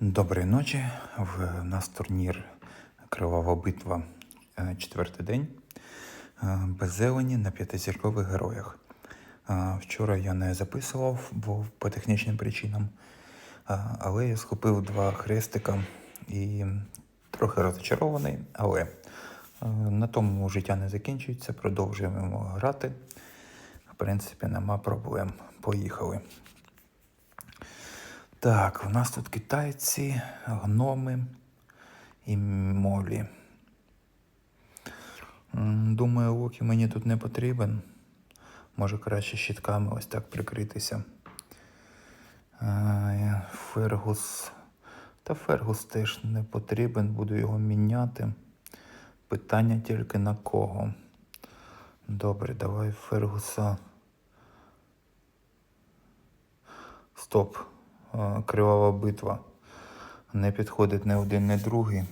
Доброї ночі. В нас турнір Кривава битва е, четвертий день. Е, Без зелені на п'ятизіркових героях. Е, Вчора я не записував, бо по технічним причинам. Але я схопив два хрестика і трохи розчарований, але на тому життя не закінчується, продовжуємо грати. В принципі, нема проблем. Поїхали. Так, у нас тут китайці, гноми і молі. Думаю, Локі мені тут не потрібен. Може краще щитками ось так прикритися. Е, Фергус. Та Фергус теж не потрібен, буду його міняти. Питання тільки на кого. Добре, давай Фергуса. Стоп. Кривава битва. Не підходить ні один, ні другий.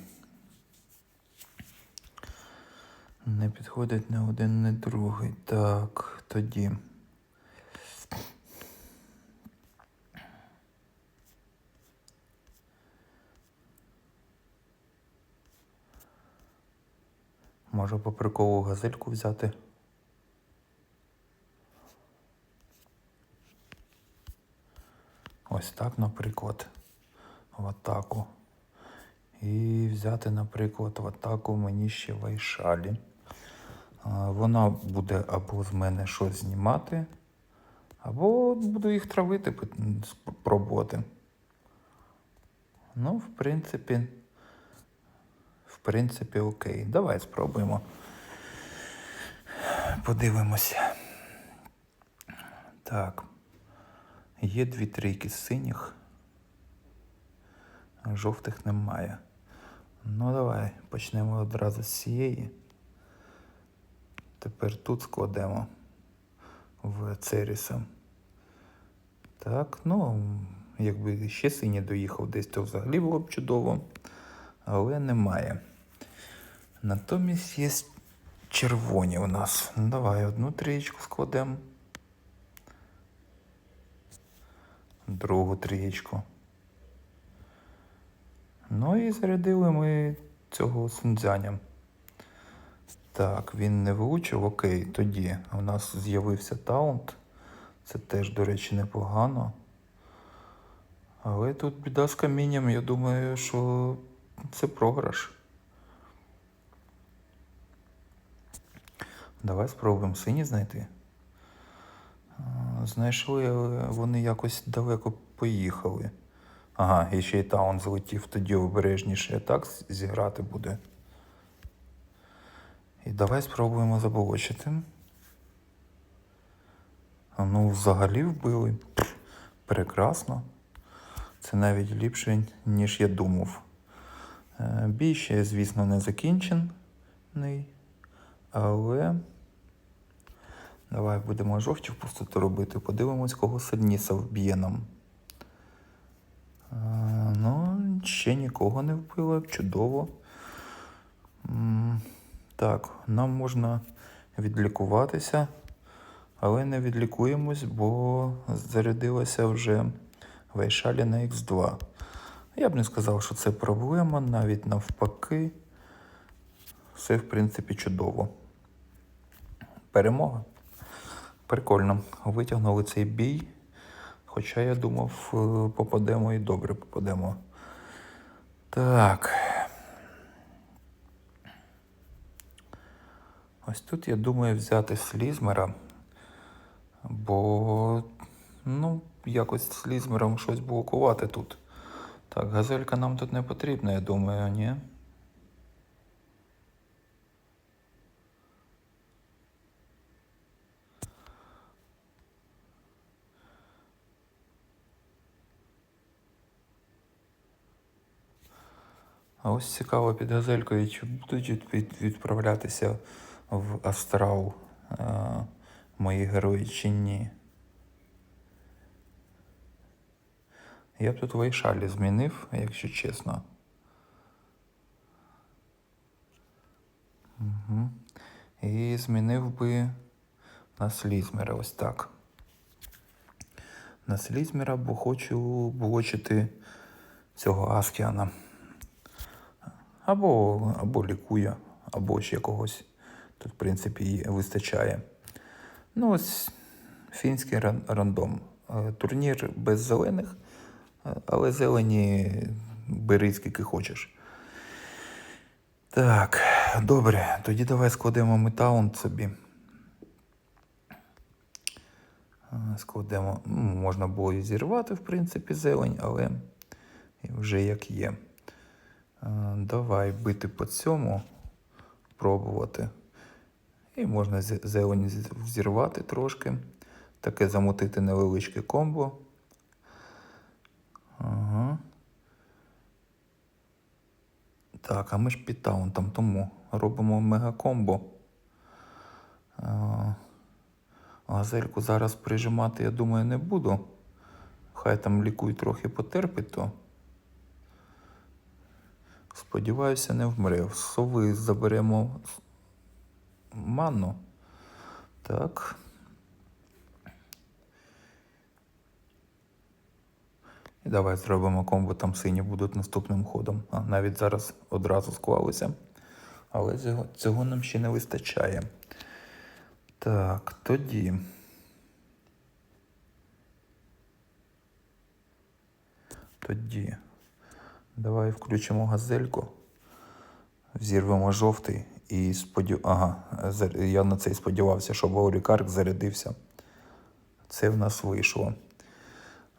Не підходить ні один, ні другий. Так, тоді. Можу по приколу газельку взяти. Ось так, наприклад, в атаку. І взяти, наприклад, в атаку мені ще вайшалі. Вона буде або з мене щось знімати, або буду їх травити, спробувати. Ну, в принципі, в принципі, окей. Давай спробуємо. Подивимося. Так. Є дві трійки синіх. Жовтих немає. Ну, давай почнемо одразу з цієї. Тепер тут складемо в Церіса. Так, ну, якби ще синій доїхав десь, то взагалі було б чудово. Але немає. Натомість є червоні у нас. Давай одну трієчку складемо. Другу трієчку. Ну і зарядили ми цього сунцзяня. Так, він не влучив, окей, тоді у нас з'явився таунт. Це теж, до речі, непогано. Але тут біда з камінням, я думаю, що це програш. Давай спробуємо сині знайти. Знайшли, але вони якось далеко поїхали. Ага, і ще й таун злетів, тоді обережніше так зіграти буде. І давай спробуємо заболочити. Ну, взагалі вбили. Прекрасно. Це навіть ліпше, ніж я думав. Е, Бій ще, звісно, не закінчений, але. Давай будемо жовті в пустоту робити. Подивимось, кого сильніше вб'є нам. А, ну, ще нікого не вбило. Чудово. Так, нам можна відлікуватися, але не відлікуємось, бо зарядилася вже Вайшалі на Х2. Я б не сказав, що це проблема, навіть навпаки. Все, в принципі, чудово. Перемога. Прикольно. Витягнули цей бій. Хоча я думав, е, попадемо і добре попадемо. Так. Ось тут я думаю взяти слізмера. Бо, ну, якось слізмером щось блокувати тут. Так, газелька нам тут не потрібна, я думаю, ні? А ось цікаво під газелькою, чи будуть від- від- відправлятися в астрал е, мої герої чи ні. Я б тут Вайшалі змінив, якщо чесно. Угу. І змінив би на Слізмера ось так. На Слізмера, бо хочу блочити цього Аскіана. Або, або лікує, або ще когось. Тут, в принципі, і вистачає. Ну, ось фінський рандом. Е, Турнір без зелених, е, але зелені бери скільки хочеш. Так, добре, тоді давай складемо метаунт собі. Е, Складемо. Можна було і зірвати, в принципі, зелень, але вже як є. Е, Давай бити по цьому, пробувати. І можна з- зелень зірвати трошки. Таке замутити невеличке комбо. Ага. Так, а ми ж під таунтом, тому робимо мегакомбо. А, Газельку зараз прижимати, я думаю, не буду. Хай там лікуй трохи потерпить, то. Сподіваюся, не вмре. Сови заберемо манну. Так. І давай зробимо комбо, там сині будуть наступним ходом. А, навіть зараз одразу склалися. Але цього, цього нам ще не вистачає. Так, тоді. Тоді. Давай включимо газельку. Взірвемо жовтий і сподів... Ага, я на це і сподівався, щоб Аурікарк зарядився. Це в нас вийшло.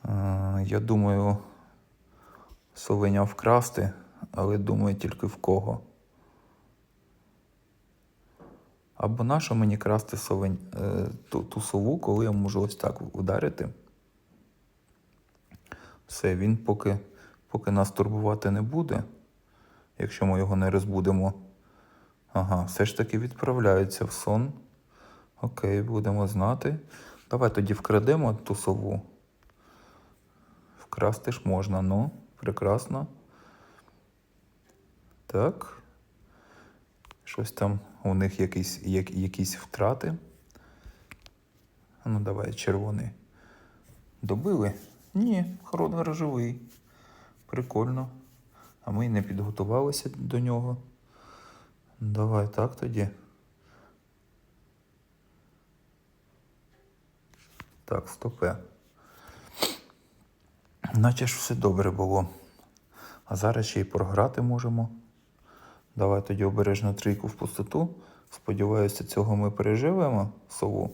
Е, Я думаю, совеня вкрасти, але думаю тільки в кого. Або нащо мені красти совень, е, ту, ту сову, коли я можу ось так ударити. Все, він поки, поки нас турбувати не буде, якщо ми його не розбудемо. Ага, все ж таки відправляється в сон. Окей, будемо знати. Давай тоді вкрадемо ту сову. Вкрасти ж можна, ну, прекрасно. Так. Щось там у них якісь, як, якісь втрати. Ну, давай, червоний. Добили? Ні, Хронер живий. Прикольно. А ми не підготувалися до нього. Давай так тоді. Так, стопе. Наче ж все добре було. А зараз ще й програти можемо. Давай тоді обережно трійку в пустоту. Сподіваюся, цього ми переживемо сову.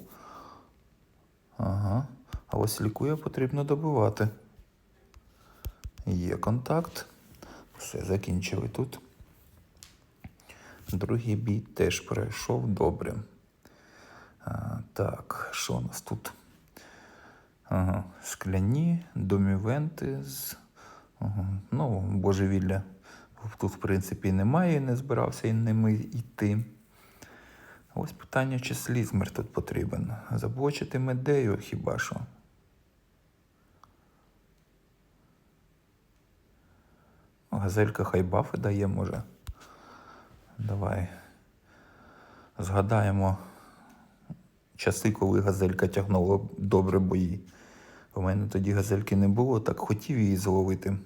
Ага. А ось лікує потрібно добивати. Є контакт. Все, закінчили тут. Другий бій теж пройшов добре. А, так, що у нас тут? Ага, скляні, домівенти з. Ага, ну, божевілля. Тут, в принципі, немає, не збирався і ними йти. Ось питання, чи слізмер тут потрібен. Заблочити медею хіба що. Газелька хай бафи дає, може. Давай. Згадаємо часи, коли газелька тягнула добре бої. У мене тоді газельки не було, так хотів її зловити.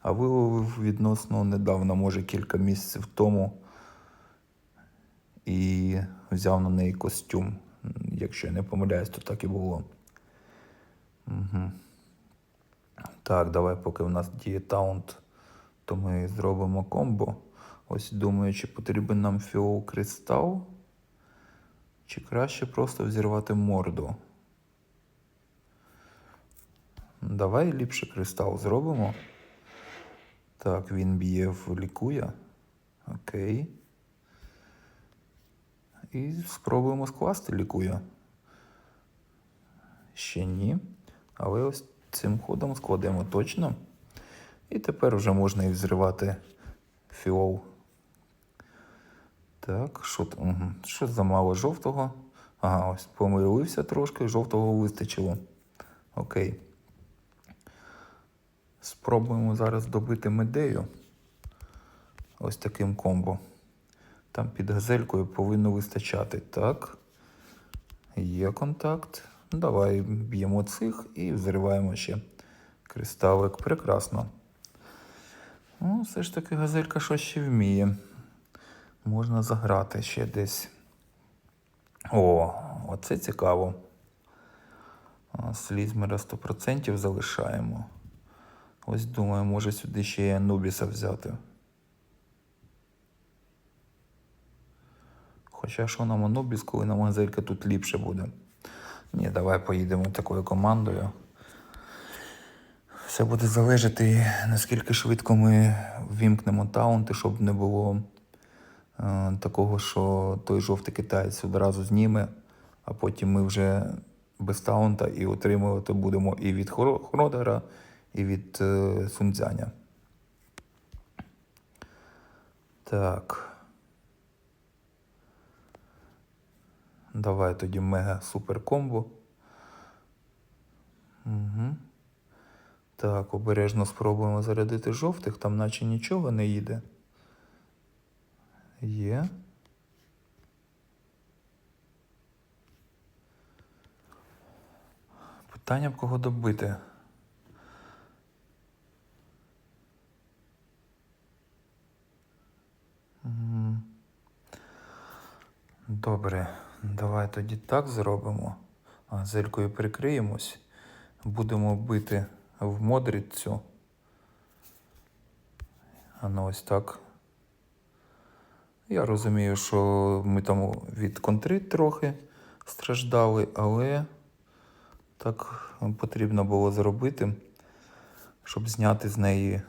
А виловив відносно недавно, може кілька місяців тому. І взяв на неї костюм. Якщо я не помиляюсь, то так і було. Угу. Так, давай, поки в нас діє таунт, то ми зробимо комбо. Ось думаю, чи потрібен нам фіол кристал, чи краще просто взірвати морду. Давай ліпше кристал зробимо. Так, він б'є в лікує. Окей. І спробуємо скласти лікує. Ще ні. Але ось цим ходом складемо точно. І тепер вже можна і взривати фіол. Так, що, що замало жовтого? Ага, ось помилився трошки, жовтого вистачило. Окей. Спробуємо зараз добити медею. Ось таким комбо. Там під газелькою повинно вистачати. Так. Є контакт. Давай б'ємо цих і взриваємо ще кристалик. Прекрасно. Ну, все ж таки газелька щось ще вміє. Можна заграти ще десь. О, оце цікаво. Слізмера 100% залишаємо. Ось думаю, може сюди ще й Анубіса взяти. Хоча що нам Анубіс, коли нам газелька тут ліпше буде. Ні, давай поїдемо такою командою. Все буде залежати, наскільки швидко ми ввімкнемо таунти, щоб не було е, такого, що той жовтий китаєць одразу зніме, а потім ми вже без таунта і отримувати будемо і від Хродера, і від е, Сунцзяня. Так. Давай тоді мега супер комбо. Угу. Так, обережно спробуємо зарядити жовтих, там наче нічого не їде. Є. Питання б кого добити. Добре, давай тоді так зробимо. А, Зелькою прикриємось. Будемо бити в модрицю. А ну ось так. Я розумію, що ми там від контри трохи страждали, але так потрібно було зробити, щоб зняти з неї,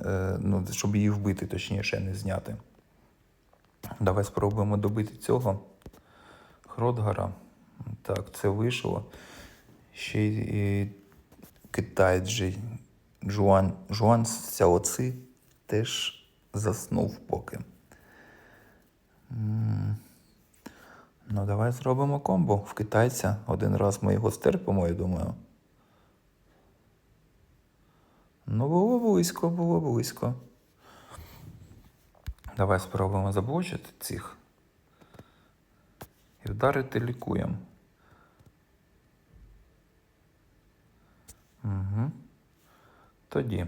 е, ну, щоб її вбити, точніше, не зняти. Давай спробуємо добити цього Хродгара. Так, це вийшло. Ще й же Жуан, Жуан Сяоци теж заснув поки. Ну, давай зробимо комбо в китайця. Один раз ми його стерпимо, я думаю. Ну, було близько, було близько. Давай спробуємо заблочити цих. І вдарити лікуємо. Угу. Тоді.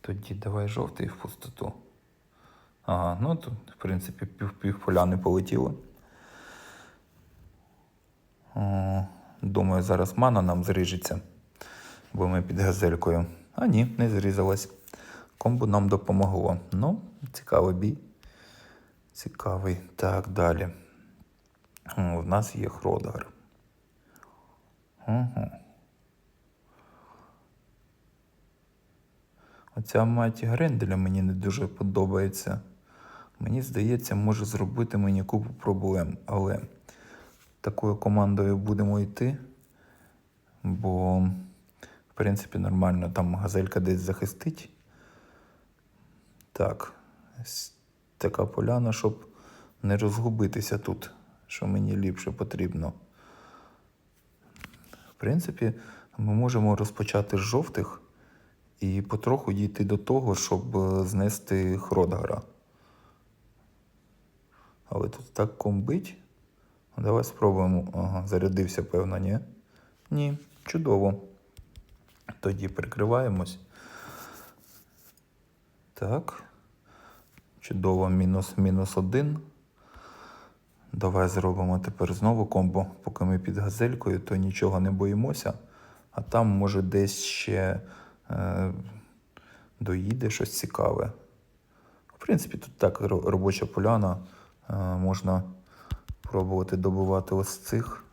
Тоді давай жовтий в пустоту. Ага, ну тут, в принципі, пів, пів полетіло. О, думаю, зараз мана нам зріжеться, бо ми під газелькою. А ні, не зрізалась. Комбо нам допомогло. Ну, цікавий бій. Цікавий. Так, далі. В нас є Хродгар. Угу. Оця мать Гренделя мені не дуже подобається. Мені здається, може зробити мені купу проблем, але такою командою будемо йти, бо, в принципі, нормально там газелька десь захистить. Так, така поляна, щоб не розгубитися тут, що мені ліпше потрібно. Принципі, ми можемо розпочати з жовтих і потроху дійти до того, щоб е, знести Хродгара. Але тут так комбить. Давай спробуємо. Ага, зарядився, певно, ні? Ні, чудово. Тоді прикриваємось. Так. Чудово, мінус мінус один. Давай зробимо тепер знову комбо. Поки ми під газелькою, то нічого не боїмося. А там, може, десь ще е, доїде щось цікаве. В принципі, тут так робоча поляна. Е, можна пробувати добувати ось цих.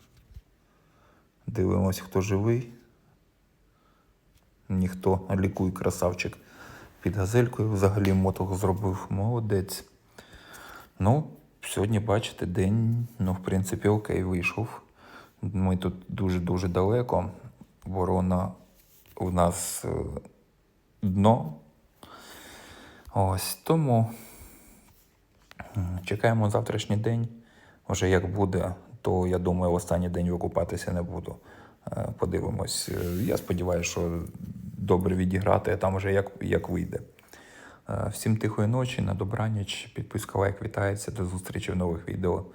Дивимось, хто живий. Ніхто, лікуй, красавчик. Під газелькою взагалі моток зробив. Молодець. Ну, сьогодні, бачите, день, ну, в принципі, окей, вийшов. Ми тут дуже-дуже далеко. Ворона у нас е, дно. Ось тому чекаємо завтрашній день. Вже як буде, то я думаю, в останній день викупатися не буду. Е, Подивимось. Е, Я сподіваюся, що добре відіграти, а там вже як, як вийде. Всім тихої ночі, на добраніч. Підписка лайк вітається. До зустрічі в нових відео.